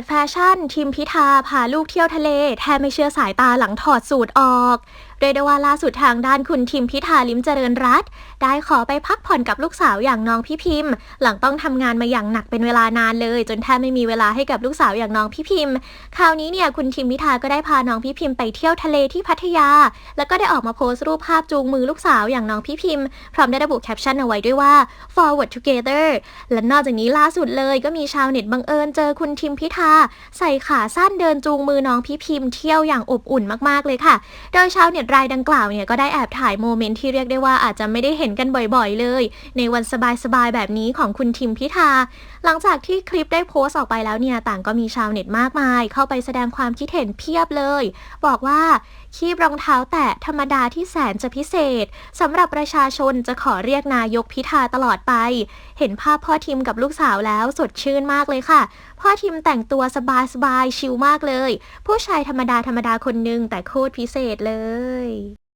ดแฟชั่นทีมพิธาพาลูกเที่ยวทะเล แทบไม่เชื่อสายตาหลังถอดสูตรออก เรียได้ว่าล่าสุดทางด้านคุณทิมพิธาลิมเจริญรัตได้ขอไปพักผ่อนกับลูกสาวอย่างน้องพี่พิมพ์ หลังต้องทำงานมาอย่างหนักเป็นเวลานานเลย จนแทบไม่มีเวลาให้กับลูกสาวอย่างน้องพี่พิมพ์ คราวนี้เนี่ยคุณทิมพิธาก็ได้พาน้องพี่พิมพ์ไปเที่ยวทะเลที่พัทยา แล้วก็ได้ออกมาโพสต์รูปภาพจูงมือลูกสาวอย่างน้องพี่พิมพ์พร้อมได้ระบุแคปชั่นเอาไว้ด้วยว่า forward together และนอกจากนี้ล่าสุดเลยก็มีชาวเน็ตบังเอิญเจอคุณทิมพิธาใส่ขาสั้นเดินจูงมือน้องพี่พิมพ์เที่ยวอย่างอบอุ่นมากๆเลยค่ะ โดยชาวเน็ตรายดังกล่าวเนี่ยก็ได้แอบถ่ายโมเมนต์ที่เรียกได้ว่าอาจจะไม่ได้เห็นกันบ่อยๆ เลย ในวันสบายๆ แบบนี้ของคุณทิมพิธา หลังจากที่คลิปได้โพสต์ออกไปแล้วเนี่ยต่างก็มีชาวเน็ตมากมาย เข้าไปแสดงความคิดเห็นเพียบเลย บอกว่าคีบรองเท้าแตะธรรมดาที่แสนจะพิเศษสำหรับประชาชนจะขอเรียกนายกพิธาตลอดไป เห็นภาพพ่อทิมกับลูกสาวแล้วสดชื่นมากเลยค่ะ พ่อทิมแต่งตัวสบายๆชิลมากเลย ผู้ชายธรรมดาธรรมดาคนหนึงแต่โคตรพิเศษเลย bye.